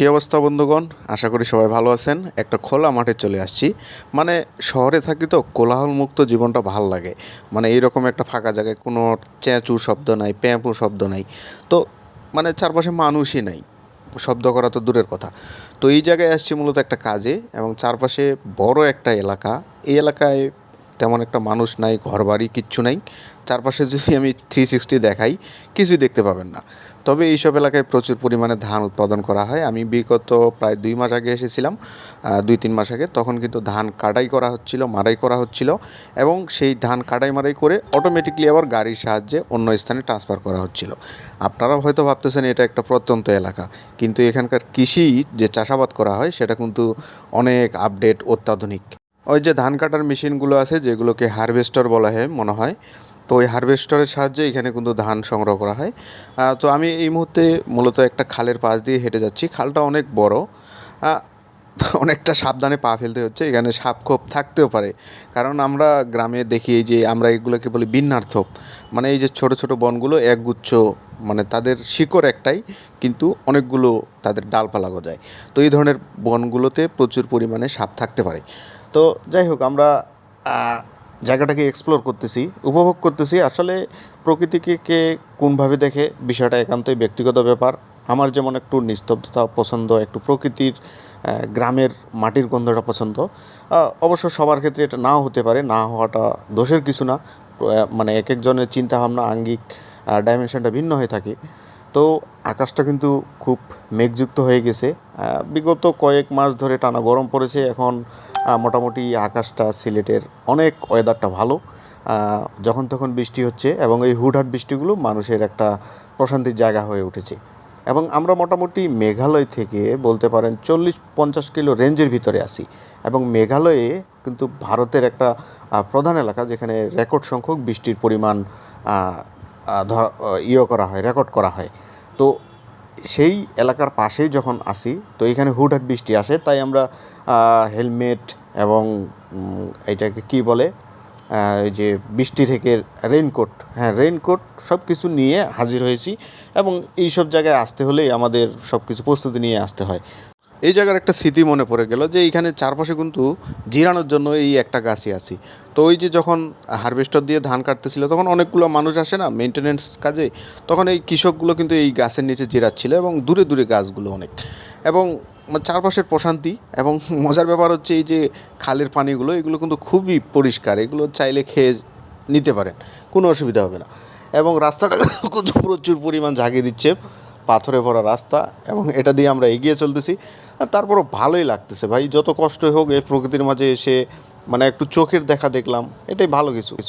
কী অবস্থা, বন্ধুগণ? আশা করি সবাই ভালো আছেন। একটা খোলা মাঠে চলে আসছি। মানে শহরে থাকি তো কোলাহল মুক্ত জীবনটা ভালো লাগে। মানে এইরকম একটা ফাঁকা জায়গায় কোনো চেঁচু শব্দ নাই, প্যাঁপু শব্দ নাই। তো মানে চারপাশে মানুষই নাই। শব্দ করা তো দূরের কথা। তো এই জায়গায় আসছি মূলত একটা কাজে এবং চারপাশে বড় একটা এলাকা। এই এলাকায় তেমন একটা মানুষ নাই, ঘরবাড়ি কিচ্ছু নাই। চারপাশে যদি আমি থ্রি সিক্সটি দেখাই, কিছুই দেখতে পাবেন না। তবে এইসব এলাকায় প্রচুর পরিমাণে ধান উৎপাদন করা হয়। আমি বিগত প্রায় দুই মাস আগে এসেছিলাম দুই তিন মাস আগে। তখন কিন্তু ধান কাটাই করা হচ্ছিল, মারাই করা হচ্ছিল এবং সেই ধান কাটাই মারাই করে অটোমেটিকলি আবার গাড়ির সাহায্যে অন্য স্থানে ট্রান্সফার করা হচ্ছিল। আপনারাও হয়তো ভাবতেছেন এটা একটা প্রত্যন্ত এলাকা। কিন্তু এখানকার কৃষি যে চাষাবাদ করা হয়, সেটা কিন্তু অনেক আপডেট অত্যাধুনিক। ওই যে ধান কাটার মেশিনগুলো আছে, যেগুলোকে হারভেস্টার বলা হয়, মনে হয়, তো ওই হারভেস্টারের সাহায্যে এখানে কিন্তু ধান সংগ্রহ করা হয়। তো আমি এই মুহূর্তে মূলত একটা খালের পাশ দিয়ে হেঁটে যাচ্ছি। খালটা অনেক বড় অনেকটা সাবধানে পা ফেলতে হচ্ছে, এখানে সাপ খোপ থাকতেও পারে। কারণ আমরা গ্রামে দেখি এই যে আমরা এগুলোকে বলি বিন্যার্থক মানে এই যে ছোট ছোট বনগুলো একগুচ্ছ মানে তাদের শিকড় একটাই, কিন্তু অনেকগুলো তাদের ডালপালা গজায়। তো এই ধরনের বনগুলোতে প্রচুর পরিমাণে সাপ থাকতে পারে। তো যাই হোক, আমরা জায়গাটাকে এক্সপ্লোর করতেছি, উপভোগ করতেছি। আসলে প্রকৃতিকে কে কোনভাবে দেখে, বিষয়টা একান্তই ব্যক্তিগত ব্যাপার। আমার যেমন একটু নিস্তব্ধতা পছন্দ, একটু প্রকৃতির গ্রামের মাটির গন্ধটা পছন্দ। অবশ্য সবার ক্ষেত্রে এটা নাও হতে পারে, না হওয়াটা দোষের কিছু না। মানে এক একজনের চিন্তাভাবনা আঙ্গিক ডাইমেনশনটা ভিন্ন হয়ে থাকে। তো আকাশটা কিন্তু খুব মেঘযুক্ত হয়ে গেছে। বিগত কয়েক মাস ধরে টানা গরম পড়েছে। এখন মোটামুটি আকাশটা, সিলেটের অনেক ওয়েদারটা ভালো। যখন তখন বৃষ্টি হচ্ছে এবং এই হুটহাট বৃষ্টিগুলো মানুষের একটা প্রশান্তির জায়গা হয়ে উঠেছে। এবং আমরা মোটামুটি মেঘালয় থেকে বলতে পারেন চল্লিশ পঞ্চাশ কিলো রেঞ্জের ভিতরে আসি এবং মেঘালয়ে কিন্তু ভারতের একটা প্রধান এলাকা যেখানে রেকর্ড সংখ্যক বৃষ্টির পরিমাণ ইয়ে করা হয় রেকর্ড করা হয়। তো সেই এলাকার পাশেই যখন আসি, তো এখানে হুটহাট বৃষ্টি আসে, তাই আমরা হেলমেট এবং এটাকে কি বলে যে বৃষ্টি থেকে রেইনকোট হ্যাঁ রেইনকোট সব কিছু নিয়ে হাজির হয়েছি এবং এই সব জায়গায় আসতে হলেই আমাদের সব কিছু প্রস্তুতি নিয়ে আসতে হয়। এই জায়গার একটা স্মৃতি মনে পড়ে গেল যে এইখানে চারপাশে কিন্তু জিরানোর জন্য এই একটা গাছই আছি। তো ওই যে যখন হারভেস্টার দিয়ে ধান কাটতেছিল, তখন অনেকগুলো মানুষ আসে না মেনটেনেন্স কাজে, তখন এই কৃষকগুলো কিন্তু এই গাছের নিচে জিরাচ্ছিল এবং দূরে দূরে গাছগুলো অনেক। এবং চারপাশের প্রশান্তি এবং মজার ব্যাপার হচ্ছে এই যে খালের পানিগুলো, এগুলো কিন্তু খুবই পরিষ্কার, এগুলো চাইলে খেয়ে নিতে পারেন, কোনো অসুবিধা হবে না। এবং রাস্তাটা কিন্তু প্রচুর পরিমাণ ঝাঁকিয়ে দিচ্ছে। পাথরে ভরা রাস্তা এবং এটা দিয়ে আমরা এগিয়ে চলতেছি। তারপরও ভালোই লাগতেছে ভাই, যত কষ্ট হোক এই প্রকৃতির মাঝে এসে মানে একটু চোখের দেখা দেখলাম, এটাই ভালো কিছু কিছু।